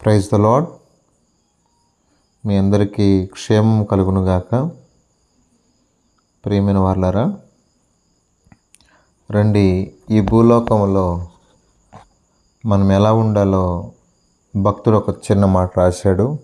Praise the lord. మీ అందరికీ క్షేమం కలుగునుగాక. ప్రియమైన వాళ్ళారా రండి ఈ భూలోకంలో మనం ఎలా ఉండాలో భక్తుడు ఒక చిన్న మాట రాశాడు.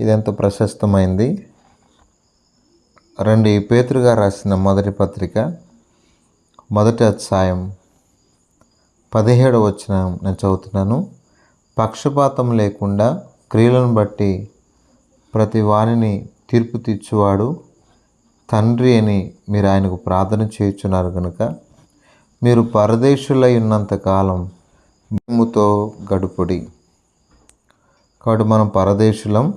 ఇది ఎంతో ప్రశస్తమైంది. రండి పేతురుగా రాసిన మొదటి పత్రిక మొదటి అధ్యాయం పదిహేడు వచ్చిన నేను చదువుతున్నాను. పక్షపాతం లేకుండా క్రియలను బట్టి ప్రతి వారిని తీర్పు తీర్చువాడు తండ్రి అని మీరు ఆయనకు ప్రార్థన చేయుచున్నారు కనుక మీరు పరదేశులై ఉన్నంతకాలం భూముతో గడుపుడి. కాబట్టి మనం పరదేశులం.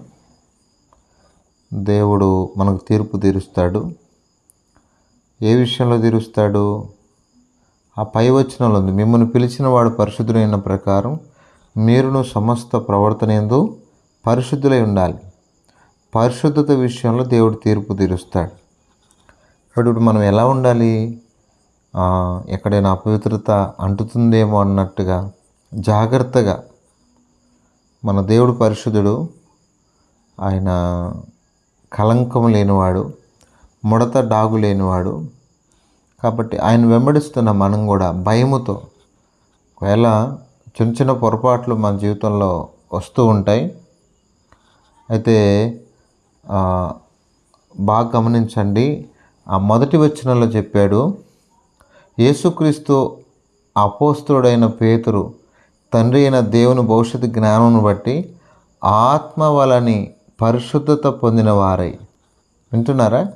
దేవుడు మనకు తీర్పు తీరుస్తాడు. ఏ విషయంలో తీరుస్తాడు? ఆ పై వచనంలో ఉంది. మిమ్మల్ని పిలిచిన వాడు పరిశుద్ధుడైన ప్రకారం మీరును సమస్త ప్రవర్తన ఎందు పరిశుద్ధులై ఉండాలి. పరిశుద్ధత విషయంలో దేవుడు తీర్పు తీరుస్తాడు. ఇప్పుడు మనం ఎలా ఉండాలి? ఎక్కడైనా అపవిత్రత అంటుతుందేమో అన్నట్టుగా జాగ్రత్తగా మన దేవుడు పరిశుద్ధుడు ఆయన కలంకం లేనివాడు ముడత డాగు లేనివాడు కాబట్టి ఆయన వెంబడిస్తున్న మనం కూడా భయముతో ఒకవేళ చిన్న చిన్న పొరపాట్లు మన జీవితంలో వస్తూ ఉంటాయి. అయితే బాగా గమనించండి. ఆ మొదటి వచనంలో చెప్పాడు యేసుక్రీస్తు అపోస్తుడైన పేతురు తండ్రి అయిన దేవుని భవిష్యత్తు జ్ఞానం బట్టి ఆత్మ వలని పరిశుద్ధత పొందిన వారై. వింటున్నారా?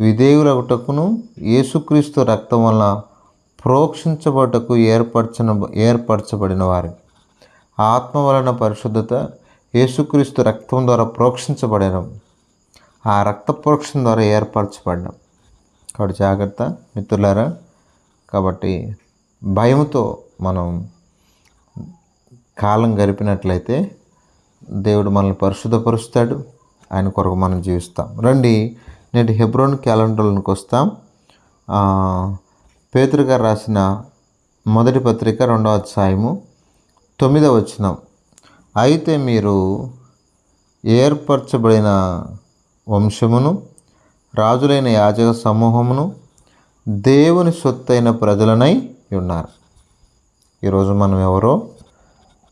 విధేయులగుటకును యేసుక్రీస్తు రక్తం వలన ప్రోక్షించబడటకు ఏర్పరచిన ఏర్పరచబడిన వారి. ఆత్మ వలన పరిశుద్ధత యేసుక్రీస్తు రక్తం ద్వారా ప్రోక్షించబడిన. ఆ రక్త ప్రోక్షణ ద్వారా ఏర్పరచబడిన. కాబట్టి జాగ్రత్త మిత్రులారా. కాబట్టి భయంతో మనం కాలం గడిపినట్లయితే దేవుడు మనల్ని పరిశుద్ధపరుస్తాడు. ఆయన కొరకు మనం జీవిస్తాం. రండి నేటి హెబ్రోన్ క్యాలెండర్లోకి వస్తాం. పేతురు గారు రాసిన మొదటి పత్రిక రెండవ అధ్యాయము తొమ్మిదవ వచనం. అయితే మీరు ఏర్పరచబడిన వంశమును రాజులైన యాజక సమూహమును దేవుని సొత్తైన ప్రజలనై ఉన్నారు. ఈరోజు మనం ఎవరో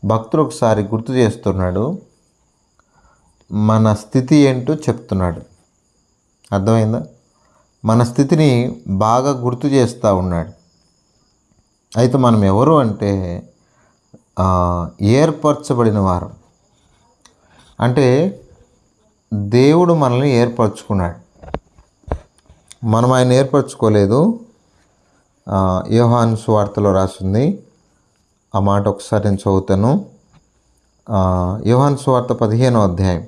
భక్తుడు ఒకసారి గుర్తు చేస్తున్నాడు. మన స్థితి ఏంటో చెప్తున్నాడు. అర్థమైందా? మన స్థితిని బాగా గుర్తు చేస్తూ ఉన్నాడు. అయితే మనం ఎవరు అంటే ఏర్పరచబడిన వారు. అంటే దేవుడు మనల్ని ఏర్పరచుకున్నాడు. మనం ఆయన ఏర్పరచుకోలేదు. ఆ, యోహాను సువార్తలో రాసింది ఆ మాట ఒకసారి నేను చదువుతాను. ఆ, యోహాను సువార్త పదిహేనో అధ్యాయం.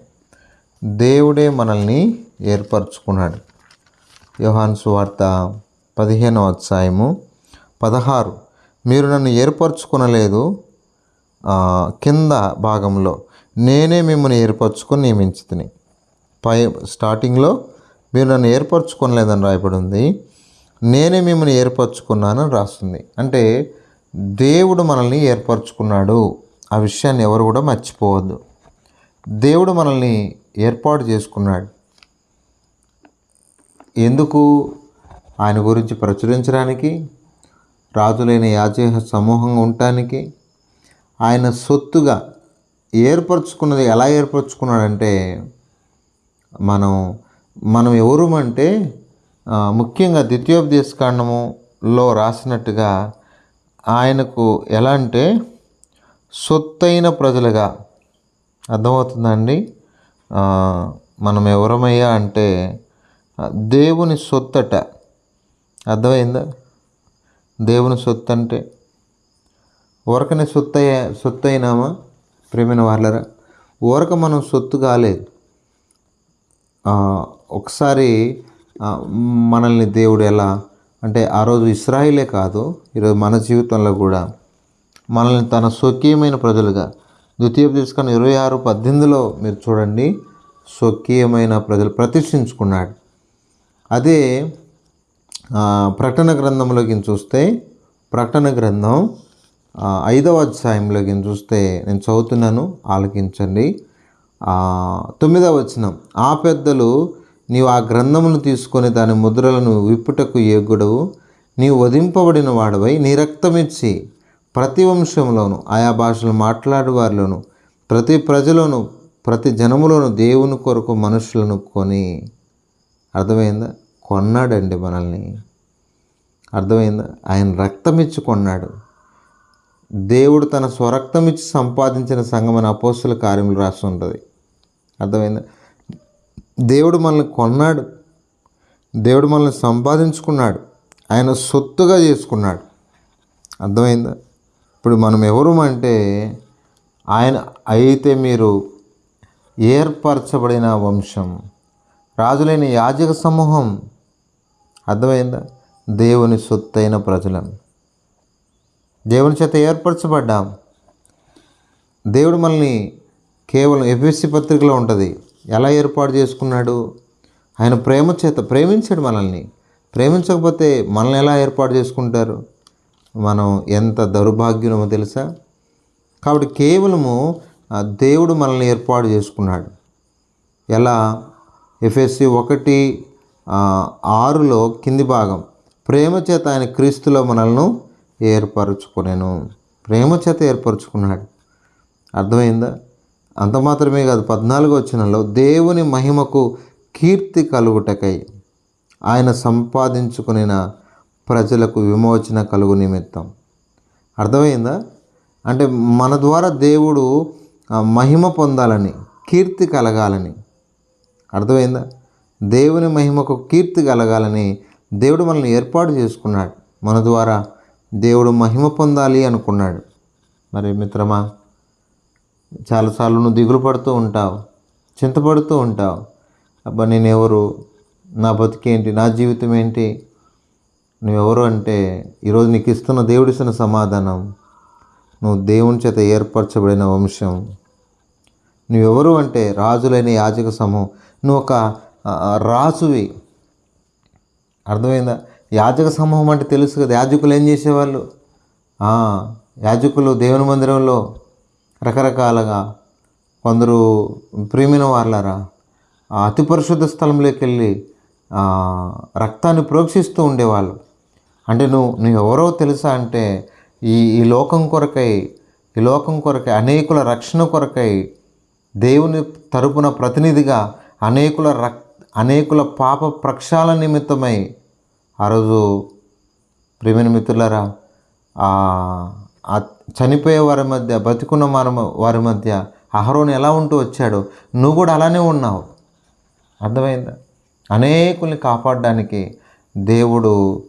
దేవుడే మనల్ని ఏర్పరచుకున్నాడు. యోహాను సువార్త పదిహేనో అధ్యాయము పదహారు. మీరు నన్ను ఏర్పరచుకునలేదు కింద భాగంలో. నేనే మిమ్మల్ని ఏర్పరచుకొని నియమించుతుని. పై స్టార్టింగ్లో మీరు నన్ను ఏర్పరచుకోలేదని రాయబడి ఉంది నేనే మిమ్మల్ని ఏర్పరచుకున్నాను అని రాస్తుంది. అంటే దేవుడు మనల్ని ఏర్పరచుకున్నాడు. ఆ విషయాన్ని ఎవరు కూడా మర్చిపోవద్దు. దేవుడు మనల్ని ఏర్పాటు చేసుకున్నాడు. ఎందుకు ఆయన గురించి ప్రచురించడానికి? రాజులైన యాజేహ సమూహంగా ఉండటానికి ఆయన సొత్తుగా ఏర్పరచుకున్నది ఎలా ఏర్పరచుకున్నాడంటే మనం మనం ఎవరు అంటే ముఖ్యంగా ద్వితీయోపదేశ కాండములో రాసినట్టుగా ఆయనకు ఎలా అంటే సొత్తైన ప్రజలుగా అర్థమవుతుందండి మనం ఎవరమయ్యా అంటే దేవుని సొత్తట. అర్థమైందా? దేవుని సొత్తు అంటే ఊరకనే సొత్తయ్య అయ్యా సొత్తు అయినామా ప్రేమైన వాళ్ళరా ఊరక మనం సొత్తు కాలేదు. ఒకసారి మనల్ని దేవుడు ఎలా అంటే ఆ రోజు ఇస్రాయిలే కాదు ఈరోజు మన జీవితంలో కూడా మనల్ని తన స్వకీయమైన ప్రజలుగా ద్వితీయోపదేశకాన్ని ఇరవై ఆరు పద్దెనిమిదిలో మీరు చూడండి స్వకీయమైన ప్రజలు ప్రతిష్ఠించుకున్నాడు. అదే ప్రకటన గ్రంథంలోకి చూస్తే ప్రకటన గ్రంథం ఐదవ అధ్యాయంలోకి చూస్తే నేను చదువుతున్నాను ఆలకించండి. తొమ్మిదవ వచనం ఆ పెద్దలు నీవు ఆ గ్రంథమును తీసుకొని దాని ముద్రలను విప్పుటకు ఏగుడవు. నీవు వధింపబడిన వాడవై నీ రక్తమిచ్చి ప్రతి వంశంలోను ఆయా భాషలు మాట్లాడే వారిలోను ప్రతి ప్రజలోను ప్రతి జనములోను దేవుని కొరకు మనుషులను కొని అర్థమైందా? కొన్నాడండి మనల్ని. అర్థమైందా? ఆయన రక్తం ఇచ్చి కొన్నాడు. దేవుడు తన స్వరక్తం ఇచ్చి సంపాదించిన సంఘం అని అపోస్తుల కార్యములు రాసి ఉంటుంది. అర్థమైందా? దేవుడు మనల్ని కొన్నాడు. దేవుడు మనల్ని సంపాదించుకున్నాడు. ఆయన సొత్తుగా చేసుకున్నాడు. అర్థమైందా? ఇప్పుడు మనం ఎవరు అంటే ఆయన అయితే మీరు ఏర్పరచబడిన వంశం. రాజులైన యాజక సమూహం అర్థమైందా? దేవుని సొత్తైన ప్రజలం. దేవుని చేత ఏర్పరచబడ్డాం. దేవుడు మనల్ని కేవలం ఎఫ్ఎస్సి పత్రికలో ఉంటుంది. ఎలా ఏర్పాటు చేసుకున్నాడు? ఆయన ప్రేమ చేత ప్రేమించాడు మనల్ని. ప్రేమించకపోతే మనల్ని ఎలా ఏర్పాటు చేసుకుంటారు? మనం ఎంత దౌర్భాగ్యమో తెలుసా? కాబట్టి కేవలము దేవుడు మనల్ని ఏర్పాటు చేసుకున్నాడు. ఎలా? ఎఫ్ఎస్సి ఒకటి ఆరులో కింది భాగం. ప్రేమ చేత ఆయన క్రీస్తులో మనల్ని ఏర్పరచుకునేను. ప్రేమ చేత ఏర్పరచుకున్నాడు. అర్థమైందా? అంత మాత్రమే కాదు పద్నాలుగు వచ్చినలో దేవుని మహిమకు కీర్తి కలుగుటకై ఆయన సంపాదించుకునిన ప్రజలకు విమోచన కలుగు నిమిత్తం. అర్థమైందా? అంటే మన ద్వారా దేవుడు మహిమ పొందాలని కీర్తి కలగాలని అర్థమైందా? దేవుని మహిమకు కీర్తి కలగాలని దేవుడు మనల్ని ఏర్పాటు చేసుకున్నాడు. మన ద్వారా దేవుడు మహిమ పొందాలి అనుకున్నాడు. మరి మిత్రమా చాలాసార్లు నువ్వు దిగులు పడుతూ ఉంటావు చింతపడుతూ ఉంటావు. అబ్బా నేను ఎవరు నా బతికేంటి? నా జీవితం ఏంటి? నువ్వెవరు అంటే ఈరోజు నీకు ఇస్తున్న దేవుడిస్తున్న సమాధానం. నువ్వు దేవుని చేత ఏర్పరచబడిన వంశం. నువ్వెవరు అంటే రాజులైన యాజక సమూహం. నువ్వు ఒక రాసువి అర్థమైందా? యాజక సమూహం అంటే తెలుసు కదా. యాజకులు ఏం చేసేవాళ్ళు? యాజకులు దేవుని మందిరంలో రకరకాలుగా కొందరు ప్రేమిన వాళ్ళరా అతి పరిశుద్ధ స్థలంలోకి వెళ్ళి రక్తాన్ని ప్రోక్షిస్తూ ఉండేవాళ్ళు. అంటే నువ్వు నువ్వు ఎవరో తెలుసా అంటే ఈ ఈ లోకం కొరకై ఈ లోకం కొరకై అనేకుల రక్షణ కొరకై దేవుని తరపున ప్రతినిధిగా అనేకుల రక్ అనేకుల పాప ప్రక్షాళన నిమిత్తమై ఆ రోజు ప్రేమైన మిత్రులరా ఆ చనిపోయే వారి మధ్య బతికున్న వారి వారి మధ్య అహరోని ఎలా ఉంటూ వచ్చాడో నువ్వు కూడా అలానే ఉన్నావు. అర్థమైందా? అనేకుల్ని కాపాడడానికి దేవుడు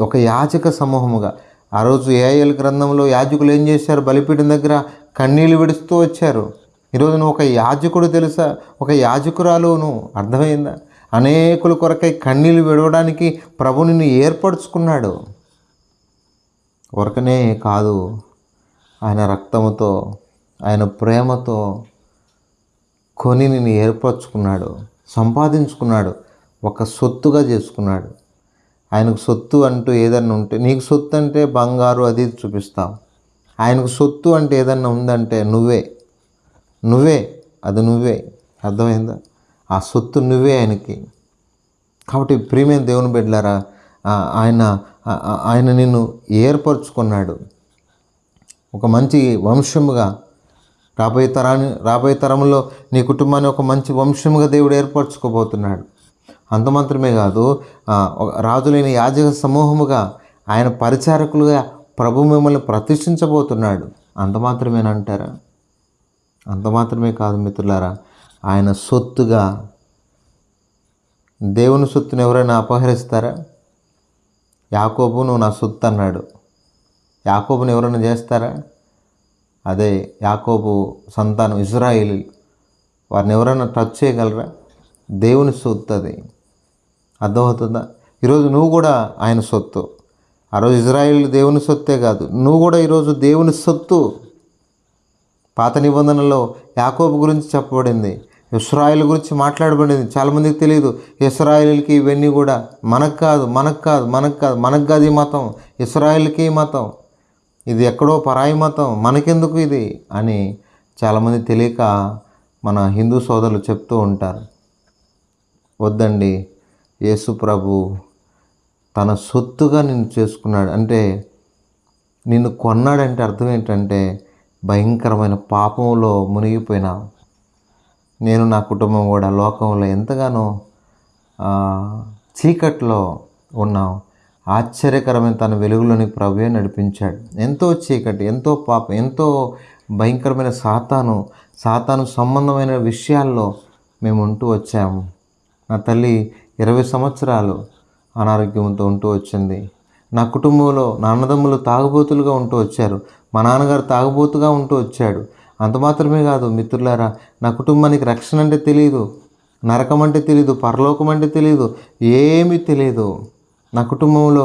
ఒక యాచక సమూహముగా ఆ రోజు ఏఐఎల్ గ్రంథంలో యాజకులు ఏం చేశారు? బలిపీఠం దగ్గర కన్నీళ్ళు విడుస్తూ వచ్చారు. ఈరోజు నువ్వు ఒక యాజకుడు తెలుసా? ఒక యాజకురాలు నువ్వు అర్థమైందా? అనేకుల కొరకై కన్నీళ్ళు విడవడానికి ప్రభు నిన్ను ఏర్పరచుకున్నాడు. ఊరకనే కాదు ఆయన రక్తముతో ఆయన ప్రేమతో కొని నిన్ను ఏర్పరచుకున్నాడు సంపాదించుకున్నాడు ఒక సొత్తుగా చేసుకున్నాడు. ఆయనకు సొత్తు అంటూ ఏదన్నా ఉంటే నీకు సొత్తు అంటే బంగారు అది చూపిస్తావు ఆయనకు సొత్తు అంటే ఏదన్నా ఉందంటే నువ్వే. నువ్వే అది నువ్వే. అర్థమైందా? ఆ సొత్తు నువ్వే ఆయనకి. కాబట్టి ప్రియమైన దేవుని బిడ్డలారా ఆయన ఆయన నిన్ను ఏర్పరచుకున్నాడు. ఒక మంచి వంశముగా రాబోయే తరాన్ని రాబోయే తరంలో నీ కుటుంబాన్ని ఒక మంచి వంశముగా దేవుడు ఏర్పరచుకోబోతున్నాడు. అంత మాత్రమే కాదు రాజులైన యాజక సమూహముగా ఆయన పరిచారకులుగా ప్రభు మిమ్మల్ని ప్రతిష్ఠించబోతున్నాడు. అంత మాత్రమేనంటారా? అంత మాత్రమే కాదు మిత్రులారా ఆయన సొత్తుగా దేవుని సొత్తును ఎవరైనా అపహరిస్తారా? యాకోబు నువ్వు నా సొత్తు అన్నాడు. యాకోబుని ఎవరైనా చేస్తారా? అదే యాకోబు సంతానం ఇజ్రాయిల్ వారిని ఎవరైనా టచ్ చేయగలరా? దేవుని సొత్తు అది. అర్థమవుతుందా? ఈరోజు నువ్వు కూడా ఆయన సొత్తు. ఆ రోజు ఇజ్రాయిల్ దేవుని సొత్తే కాదు. నువ్వు కూడా ఈరోజు దేవుని సొత్తు. పాత నిబంధనలో యాకోబు గురించి చెప్పబడింది ఇస్రాయిల్ గురించి మాట్లాడబడింది. చాలామందికి తెలియదు ఇస్రాయిల్కి ఇవన్నీ కూడా మనకు కాదు మనకు కాదు మనకు కాదు మనకు కాదు ఈ మతం ఇస్రాయిల్కి మతం. ఇది ఎక్కడో పరాయి మతం మనకెందుకు ఇది అని చాలామంది తెలియక మన హిందూ సోదరులు చెప్తూ ఉంటారు. వద్దండి యేసు ప్రభు తన సొత్తుగా నిన్ను చేసుకున్నాడు. అంటే నిన్ను కొన్నాడంటే అర్థం ఏంటంటే భయంకరమైన పాపంలో మునిగిపోయిన నేను నా కుటుంబం కూడా లోకంలో ఎంతగానో చీకట్లో ఉన్నాం. ఆశ్చర్యకరమైన తన వెలుగులోని ప్రభువే నడిపించాడు. ఎంతో చీకటి ఎంతో పాపం ఎంతో భయంకరమైన సాతాను సాతాను సంబంధమైన విషయాల్లో మేము ఉంటూ వచ్చాము. నా తల్లి ఇరవై సంవత్సరాలు అనారోగ్యంతో ఉంటూ వచ్చింది. నా కుటుంబంలో నా అన్నదమ్ములు తాగుబోతులుగా ఉంటూ వచ్చారు. మా నాన్నగారు తాగుబోతుగా ఉంటూ వచ్చాడు. అంత మాత్రమే కాదు మిత్రులారా నా కుటుంబానికి రక్షణ అంటే తెలియదు నరకం అంటే తెలియదు పరలోకం అంటే తెలియదు ఏమీ తెలియదు నా కుటుంబంలో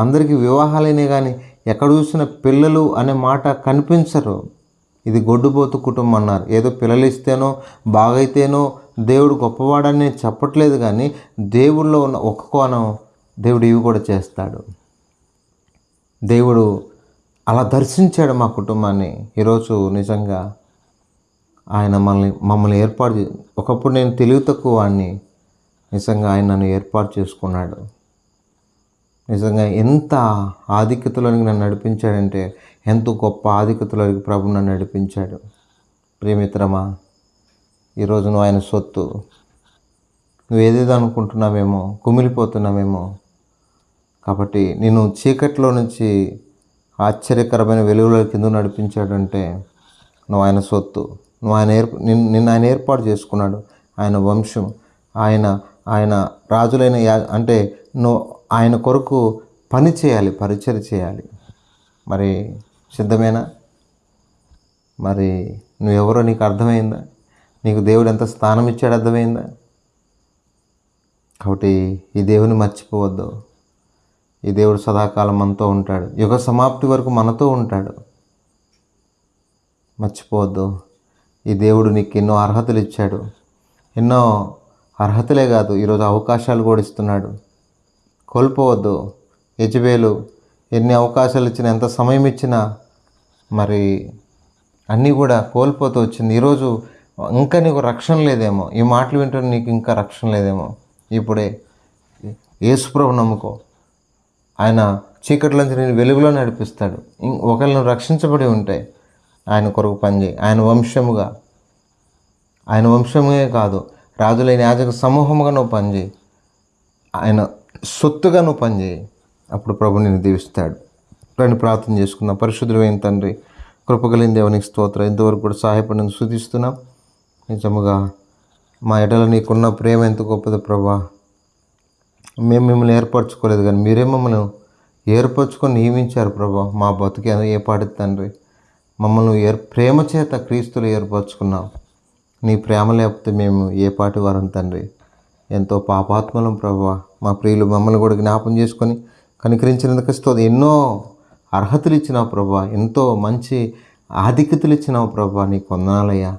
అందరికీ వివాహాలైనా కానీ ఎక్కడ చూసిన పిల్లలు అనే మాట కనిపించరు. ఇది గొడ్డుపోతు కుటుంబం అన్నారు. ఏదో పిల్లలు ఇస్తేనో బాగైతేనో దేవుడు గొప్పవాడని నేను చెప్పట్లేదు కానీ దేవుడిలో ఉన్న ఒక కోణం దేవుడు ఇవి కూడా చేస్తాడు. దేవుడు అలా దర్శించాడు మా కుటుంబాన్ని. ఈరోజు నిజంగా ఆయన మనల్ని మమ్మల్ని ఏర్పాటు ఒకప్పుడు నేను తెలివి తక్కువ వాడిని నిజంగా ఆయన నన్ను ఏర్పాటు చేసుకున్నాడు. నిజంగా ఎంత ఆధిక్యతలోనికి నన్ను నడిపించాడంటే ఎంత గొప్ప ఆధిక్యతలోనికి ప్రభు నన్ను నడిపించాడు. ప్రియమిత్రమా ఈరోజు నువ్వు ఆయన సొత్తు. నువ్వు ఏదేదో అనుకుంటున్నావేమో కుమిలిపోతున్నావేమో. కాబట్టి నేను చీకట్లో నుంచి ఆశ్చర్యకరమైన వెలుగులో కింద నడిపించాడంటే నువ్వు ఆయన సొత్తు. నువ్వు ఆయన ఏర్ప నిన్ను నిన్ను ఆయన ఏర్పాటు చేసుకున్నాడు. ఆయన వంశం ఆయన ఆయన రాజులైన యా అంటే నువ్వు ఆయన కొరకు పని చేయాలి పరిచయం చేయాలి. మరి సిద్ధమేనా? మరి నువ్వెవరో నీకు అర్థమైందా? నీకు దేవుడు ఎంత స్థానం ఇచ్చాడు అర్థమైందా? కాబట్టి ఈ దేవుని మర్చిపోవద్దు. ఈ దేవుడు సదాకాలం మనతో ఉంటాడు. యుగ సమాప్తి వరకు మనతో ఉంటాడు. మర్చిపోవద్దు. ఈ దేవుడు నీకు ఎన్నో అర్హతలు ఇచ్చాడు. ఎన్నో అర్హతలే కాదు ఈరోజు అవకాశాలు కూడా ఇస్తున్నాడు. కోల్పోవద్దు. యజబేలు ఎన్ని అవకాశాలు ఇచ్చినా ఎంత సమయం ఇచ్చినా మరి అన్నీ కూడా కోల్పోతూ వచ్చింది. ఈరోజు ఇంకా నీకు రక్షణ లేదేమో. ఈ మాటలు వింటే నీకు ఇంకా రక్షణ లేదేమో. ఇప్పుడే యేసుప్రభు నమ్ముకో. ఆయన చీకట్లోంచి నేను వెలుగులో నడిపిస్తాడు. ఇం- రక్షించబడి ఉంటే ఆయన కొరకు పనిచేయి ఆయన వంశముగా ఆయన వంశమే కాదు రాజులైన యాజక సమూహముగా నువ్వు పనిచేయి ఆయన సొత్తుగా నువ్వు పనిచేయి అప్పుడు ప్రభు నిన్ను దీవిస్తాడు. రండి ప్రార్థన చేసుకుందాం. పరిశుద్ధమైన తండ్రి కృపగలిగిన దేవునికి స్తోత్రం. ఇంతవరకు కూడా సహాయపడిన శుతిస్తున్నాం నిజముగా మా ఎడల నీకున్న ప్రేమ ఎంత గొప్పది ప్రభా. మేము మిమ్మల్ని ఏర్పరచుకోలేదు కానీ మీరే మమ్మల్ని ఏర్పరచుకొని నియమించారు ప్రభా. మా బతుకే ఏ పాటి తండ్రి. మమ్మల్ని ఏర్ ప్రేమ చేత క్రీస్తులు ఏర్పరచుకున్నాం. నీ ప్రేమ లేకపోతే మేము ఏ పాటి వారం తండ్రి. ఎంతో పాపాత్మలం ప్రభా. మా ప్రియులు మమ్మల్ని కూడా జ్ఞాపం చేసుకొని కనికరించినందుకు స్తోత్రం. ఎన్నో అర్హతలు ఇచ్చినావు ప్రభా. ఎంతో మంచి ఆధిక్యతలు ఇచ్చినావు ప్రభా నీ కొందనాలయ్యా.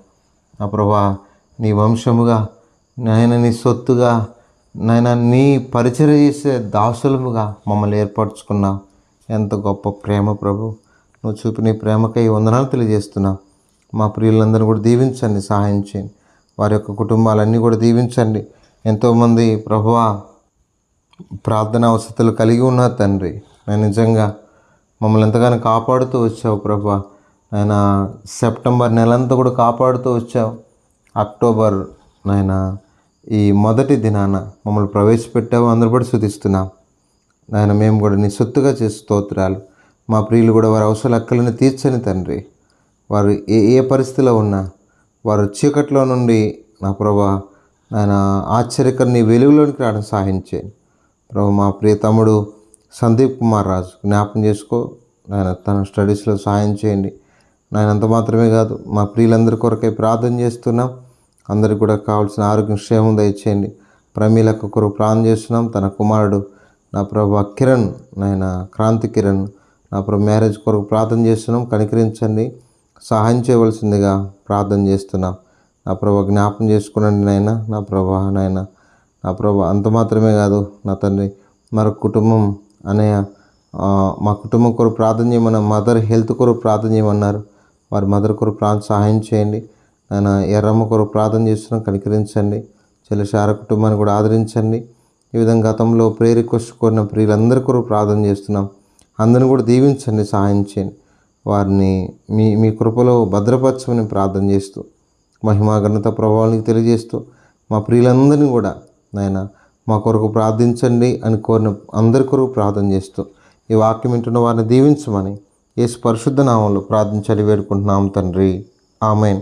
నా ప్రభా నీ వంశముగా నాయన నీ సొత్తుగా నాయన నీ పరిచయం చేసే దాసులముగా మమ్మల్ని ఏర్పరచుకున్నావు ఎంత గొప్ప ప్రేమ ప్రభు. నువ్వు చూపిన ప్రేమకై వందనాలు తెలియజేస్తున్నా. మా ప్రియులందరూ కూడా దీవించండి సహాయం చేయండి. వారి యొక్క కుటుంబాలన్నీ కూడా దీవించండి. ఎంతోమంది ప్రభువా ప్రార్థన వసతులు కలిగి ఉన్న తండ్రి. నేను నిజంగా మమ్మల్ని ఎంతగానో కాపాడుతూ వచ్చావు ప్రభు. ఆయన సెప్టెంబర్ నెలంతా కూడా కాపాడుతూ వచ్చావు. అక్టోబర్ నాయన ఈ మొదటి దినాన మమ్మల్ని ప్రవేశపెట్టావు. అందరూ కూడా శుతిస్తున్నాం నాయన మేము కూడా నీ సొత్తుగా చేసే స్తోత్రాలు. మా ప్రియులు కూడా వారి అవసరాల అక్కలను తీర్చని తండ్రి. వారు ఏ ఏ పరిస్థితిలో ఉన్నా వారు చీకట్లో నుండి నా ప్రభా నాయన ఆశ్చర్యకర నీ వెలుగులోనికి రావడం సహాయం చేయండి. ప్రభు మా ప్రియ తమ్ముడు సందీప్ కుమార్ రాజు జ్ఞాపం చేసుకో. నాయన తన స్టడీస్లో సహాయం చేయండి. నాయన అంత మాత్రమే కాదు మా ప్రియులందరి కొరకై ప్రార్థన చేస్తున్నాం. అందరికి కూడా కావాల్సిన ఆరోగ్యం క్షేమం దయచేయండి. ప్రమీలకు ఒకరు ప్రాణం చేస్తున్నాం. తన కుమారుడు నా ప్రభు కిరణ్ నాయన క్రాంతి కిరణ్ నా ప్రభు మ్యారేజ్ కొరకు ప్రార్థన చేస్తున్నాం. కనికరించండి. సహాయం చేయవలసిందిగా ప్రార్థన చేస్తున్నాం. నా ప్రభు జ్ఞాపం చేసుకునండి నాయన. నా ప్రభా నాయన. నా ప్రభు అంత మాత్రమే కాదు నా తండ్రి మరొక కుటుంబం అనే మా కుటుంబం కొరకు ప్రార్థన చేయమన్న మదర్ హెల్త్ కొరకు ప్రార్థన చేయమన్నారు. వారి మదర్ కొరకు ప్రాణ సహాయం చేయండి. నాయన ఎర్రమ్మ కొరకు ప్రార్థన చేస్తున్నాం. కనికరించండి. చెల్లెశార కుటుంబాన్ని కూడా ఆదరించండి. ఈ విధంగా గతంలో ప్రే రిక్వెస్ట్ కోరిన ప్రియులందరి కొరకు ప్రార్థన చేస్తున్నాం. అందరిని కూడా దీవించండి సహాయం చేయండి. వారిని మీ మీ కృపలో భద్రపరచమని ప్రార్థన చేస్తూ మహిమా ఘనత ప్రభావానికి తెలియజేస్తూ మా ప్రియులందరినీ కూడా నాయన మా కొరకు ప్రార్థించండి అని కోరిన అందరి కొరకు ప్రార్థన చేస్తూ ఈ వాక్యం వింటున్న వారిని దీవించమని యేసు పరిశుద్ధ నామంలో ప్రార్థించాలి వేడుకుంటున్నాం తండ్రి. ఆమెన్.